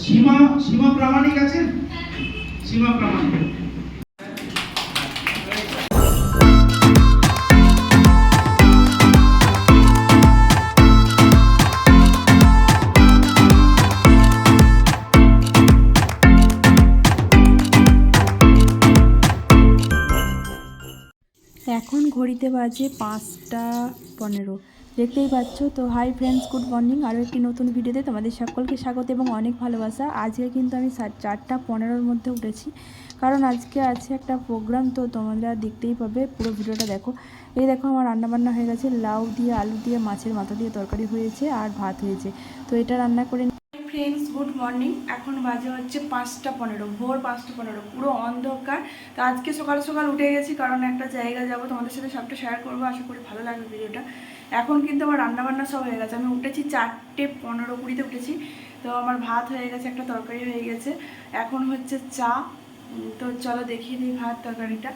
সীমা সীমা প্রামাণিক আছেন সীমা প্রামাণিক। এখন ঘড়িতে বাজে পাঁচটা পনেরো। দেখতেই পাচ্ছ? তো হাই ফ্রেন্ডস গুড মর্নিং আরও একটি নতুন ভিডিওতে তোমাদের সকলকে স্বাগত এবং অনেক ভালোবাসা। আজকে কিন্তু আমি চারটা পনেরোর মধ্যে উঠেছি। কারণ আজকে আছে একটা প্রোগ্রাম তো তোমরা দেখতেই পাবে পুরো ভিডিওটা দেখো। এই দেখো, আমার রান্নাবান্না হয়ে গেছে। লাউ দিয়ে, আলু দিয়ে, মাছের মাথা দিয়ে তরকারি হয়েছে আর ভাত হয়েছে। তো এটা রান্না করে ফ্রেন্ডস গুড মর্নিং এখন বাজে হচ্ছে পাঁচটা পনেরো, ভোর পাঁচটা পনেরো, পুরো অন্ধকার। তো আজকে সকাল সকাল উঠে গেছি, কারণ একটা জায়গা যাব। তোমাদের সাথে সবটা শেয়ার করব। আশা করি ভালো লাগবে ভিডিওটা এখন কিন্তু আমার রান্নাবান্না সব হয়ে গেছে। আমি উঠেছি চারটে পনেরো কুড়িতে উঠেছি। তো আমার ভাত হয়ে গেছে, একটা তরকারি হয়ে গেছে। এখন হচ্ছে চা। তো চলো দেখিয়ে দিই ভাত, তরকারিটা।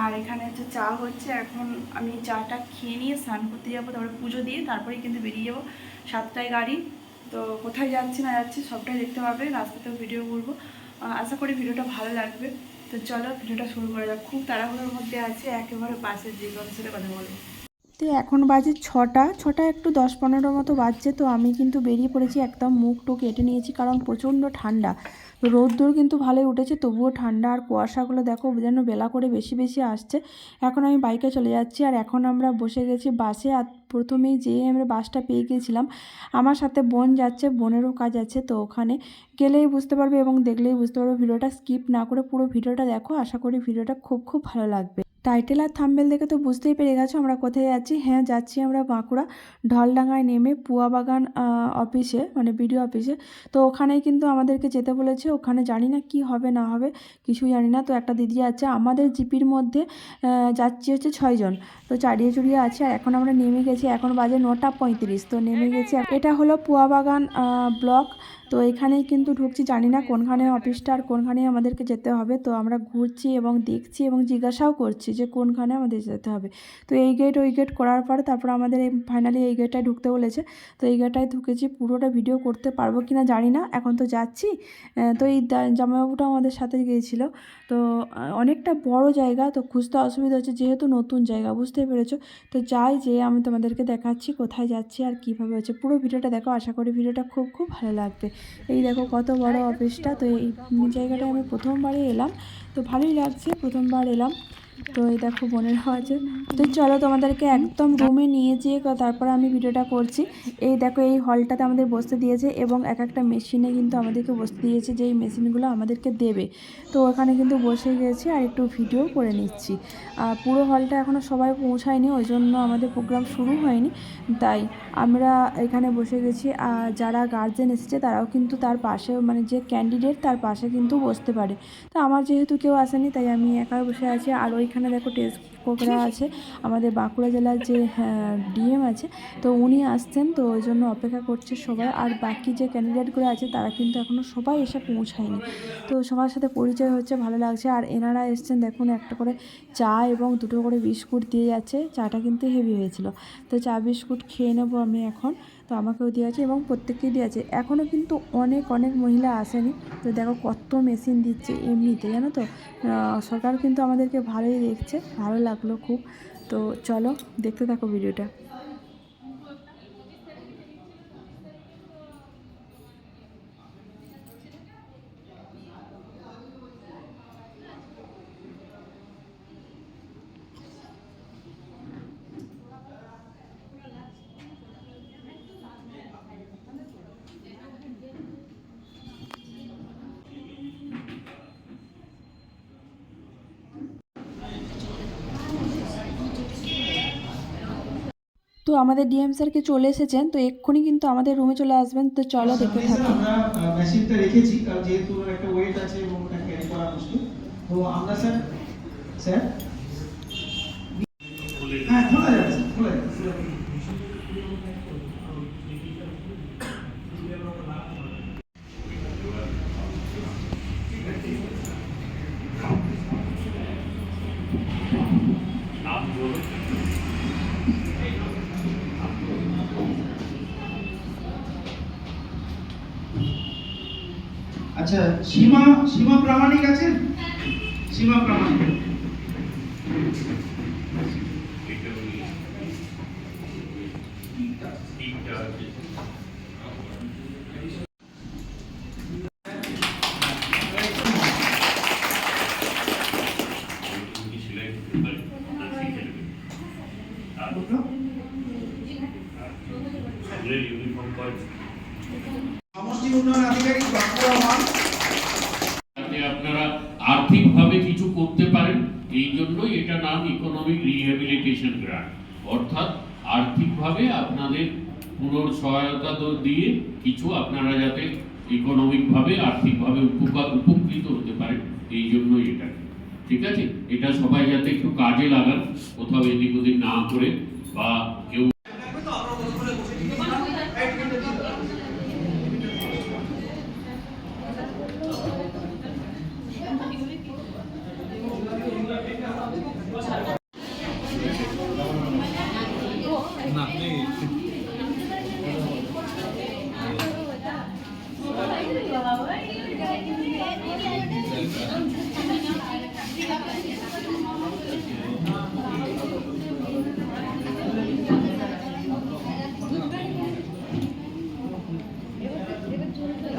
আর এখানে হচ্ছে চা হচ্ছে। এখন আমি চাটা খেয়ে নিয়ে স্নান করতে যাব, তারপরে পুজো দিয়ে তারপরেই কিন্তু বেরিয়ে যাব। সাতটায় গাড়ি। তো কোথায় যাচ্ছি, না যাচ্ছি, সবটাই দেখতে পাবে রাস্তাতেও ভিডিও করব। আশা করি ভিডিওটা ভালো লাগবে। তো চলো ভিডিওটা শুরু করা যাক। খুব তাড়াহুড়োর মধ্যে আছে, একেবারে পাশের কারোর সাথে কথা বলব তো এখন বাজে ছটা ছটা একটু দশ পনেরো মতো বাজছে, তো আমি কিন্তু বেরিয়ে পড়েছি, একদম মুখ টুক কেটে নিয়েছি কারণ প্রচণ্ড ঠান্ডা। তো রোদ্দুর কিন্তু ভালোই উঠেছে, তবুও ঠান্ডা আর কুয়াশাগুলো দেখো যেন বেলা করে বেশি বেশি আসছে। এখন আমি বাইকে চলে যাচ্ছি আর এখন আমরা বসে গেছি বাসে আর প্রথমেই যেয়ে আমরা বাসটা পেয়ে গিয়েছিলাম আমার সাথে বোন যাচ্ছে, বোনেরও কাজ আছে তো ওখানে। গেলেই বুঝতে পারবে এবং দেখলেই বুঝতে পারবে, ভিডিওটা স্কিপ না করে পুরো ভিডিওটা দেখো, আশা করি ভিডিওটা খুব খুব ভালো লাগবে। টাইটেল আর থাম্বেল দেখে তো বুঝতেই পেরে গেছো আমরা কোথায় যাচ্ছি হ্যাঁ যাচ্ছি আমরা বাঁকুড়া, ঢলডাঙ্গায় নেমে পুয়াবাগান অফিসে মানে বিডিও অফিসে তো ওখানেই কিন্তু আমাদেরকে যেতে বলেছে, ওখানে জানি না কি হবে, না হবে, কিছুই জানি না। তো একটা দিদি আছে, আমাদের জিপির মধ্যে যাচ্ছি হচ্ছে ছয়জন তো চারিয়ে চুড়িয়ে আছে, আর এখন আমরা নেমে গেছি, এখন বাজে নটা পঁয়ত্রিশ। তো নেমে গেছি এটা হলো পুয়াবাগান ব্লক তো এখানেই কিন্তু ঢুকছি, জানি না কোনখানে অফিসটা আর কোনখানে আমাদেরকে যেতে হবে। তো আমরা ঘুরছি এবং দেখছি এবং জিজ্ঞাসাও করছি। যে কোনখানে আমাদের যেতে হবে। তো এই গেট ওই গেট করার পরে তারপর আমাদের এই ফাইনালি এই গেটটায় ঢুকতে বলেছে। তো এই গেটটায় ঢুকেছি, পুরোটা ভিডিও করতে পারব কি না জানি না, এখন তো যাচ্ছি। তো এই জামাইবাবুটাও আমাদের সাথে গিয়েছিল। তো অনেকটা বড় জায়গা, তো খুঁজতে অসুবিধা হচ্ছে যেহেতু নতুন জায়গা বুঝতেই পেরেছ? তো যাই যে আমি তোমাদেরকে দেখাচ্ছি কোথায় যাচ্ছি আর কীভাবে হচ্ছে। পুরো ভিডিওটা দেখো, আশা করি ভিডিওটা খুব খুব ভালো লাগবে। এই দেখো কত বড় অফিসটা তো এই জায়গাটা আমি প্রথমবারই এলাম। তো ভালোই লাগছে, প্রথমবার এলাম। তো এই দেখো বোনেরাও আছে তো চলো তোমাদেরকে একদম রুমে নিয়ে যেয়ে তারপরে আমি ভিডিওটা করছি। এই দেখো, এই হলটাতে আমাদের বসতে দিয়েছে এবং এক একটা মেশিনে কিন্তু আমাদেরকে বসতে দিয়েছে যে এই মেশিনগুলো আমাদেরকে দেবে। তো ওখানে কিন্তু বসে গেছি আর একটু ভিডিও করে নিচ্ছি। আর পুরো হলটা এখনও সবাই পৌঁছায়নি, ওই জন্য আমাদের প্রোগ্রাম শুরু হয়নি। তাই আমরা এখানে বসে গেছি। আর যারা গার্জেন এসেছে তারাও কিন্তু তার পাশে মানে যে ক্যান্ডিডেট তার পাশে কিন্তু বসতে পারে। তো আমার যেহেতু কেউ আসেনি, তাই আমি একা বসে আছি। আর ওইখানে দেখো টেস্ট কোকরা আছে। আমাদের বাঁকুড়া জেলার যে ডিএম আছে, তো উনি আসছেন, তো ওই জন্য অপেক্ষা করছে সবাই। আর বাকি যে ক্যান্ডিডেটগুলো আছে, তারা কিন্তু এখনও সবাই এসে পৌঁছায়নি। তো সবার সাথে পরিচয় হচ্ছে, ভালো লাগছে। আর এনারা এসছেন, দেখুন, একটা করে চা এবং দুটো করে বিস্কুট দিয়ে যাচ্ছে। চাটা কিন্তু হেভি হয়েছিল। তো চা, বিস্কুট খেয়ে নেব আমি এখন। তো আমাকেও দিয়ে আছে এবং প্রত্যেককেই দিয়ে আছে। এখনও কিন্তু অনেক অনেক মহিলা আসেনি। তো দেখো কত মেশিন দিচ্ছে এমনিতে, জানো তো? সরকার কিন্তু আমাদেরকে ভালোই দেখছে, ভালো লাগল খুব। তো চলো দেখতে থাকো ভিডিওটা। তো আমাদের ডিএম স্যারকে চলে এসেছেন তো এক্ষুনি কিন্তু আমাদের রুমে চলে আসবেন তো চলো দেখে থাকি। আমরা মেশিনটা রেখেছি কারণ যেহেতু একটা ওয়েট আছে এবং ওটা ক্যারি করা মুশকিল। তো আমরা স্যার স্যার হ্যাঁ খোলা স্যার খোলা যাবে। আচ্ছা সীমা সীমা প্রামাণিক আছেন সীমা প্রামাণিক। উন্নয়ন আপনারা আর্থিকভাবে ইকোনমিক রিহ্যাবিলিটেশন গ্রান্ট অর্থাৎ আর্থিকভাবে উপকৃত হতে পারেন, এই জন্যই এটা। ঠিক আছে? এটা সবাই যাতে একটু কাজে লাগান, কোথাও এদিক ওদিক না করে বা কেউ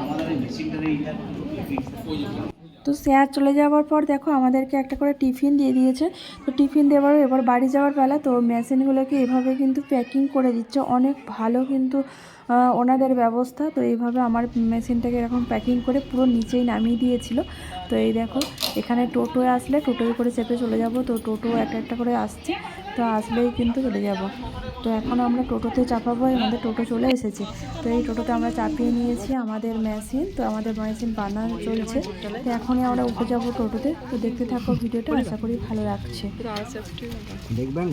আমাদের মিক্সিংটা এইটা তো স্যার চলে যাওয়ার পর দেখো আমাদেরকে একটা করে টিফিন দিয়ে দিয়েছে। তো টিফিন দেওয়ার এবার বাড়ি যাওয়ার বেলা তো মেশিনগুলোকে এভাবে কিন্তু প্যাকিং করে দিচ্ছে। অনেক ভালো কিন্তু ওনাদের ব্যবস্থা। তো এইভাবে আমার মেশিনটাকে এরকম প্যাকিং করে পুরো নিচেই নামিয়ে দিয়েছিল। তো এই দেখো এখানে টোটোয় আসলে টোটোয় করে চেপে চলে যাব। তো টোটো একটা একটা করে আসছে। তো আসলেই কিন্তু চলে যাব। তো এখন আমরা টোটোতে চাপাবো আমাদের টোটো চলে এসেছে। তো এই টোটোতে আমরা চাপিয়ে নিয়েছি আমাদের মেশিন তো আমাদের মেশিন বানানো চলছে। তো এখনই আমরা উঠে যাব টোটোতে। তো দেখতে থাকো ভিডিওটা আশা করি ভালো লাগছে। দেখবেন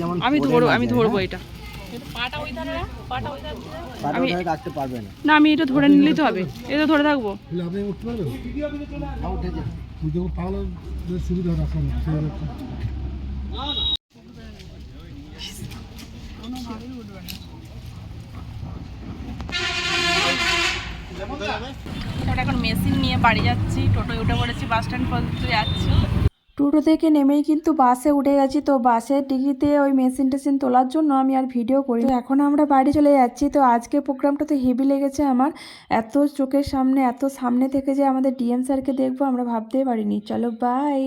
যেমন আমি ধরবো আমি ধরবো হ্যাঁ? এটা পাটা রাখতে পারবে না। না আমি এটা ধরে নিলেই তো হবে। এটা ধরে থাকব। আপনি উঠতে পারবেন? হ্যাঁ, উঠে সুবিধা এখন মেশিন নিয়ে বাড়ি যাচ্ছি। টোটোয় উঠে পড়েছি বাস স্ট্যান্ড পর্যন্ত যাচ্ছি। টোটো থেকে নেমেই কিন্তু বাসে উঠে গেছি। তো বাসের টিকিতে ওই মেশিন টেশিন তোলার জন্য আমি আর ভিডিও করি এখন আমরা বাড়ি চলে যাচ্ছি। তো আজকে প্রোগ্রামটা তো হেভি লেগেছে আমার। এত চোখের সামনে, এত সামনে থেকে যে আমাদের ডিএম স্যারকে দেখব আমরা ভাবতেই পারিনি। চলো বাই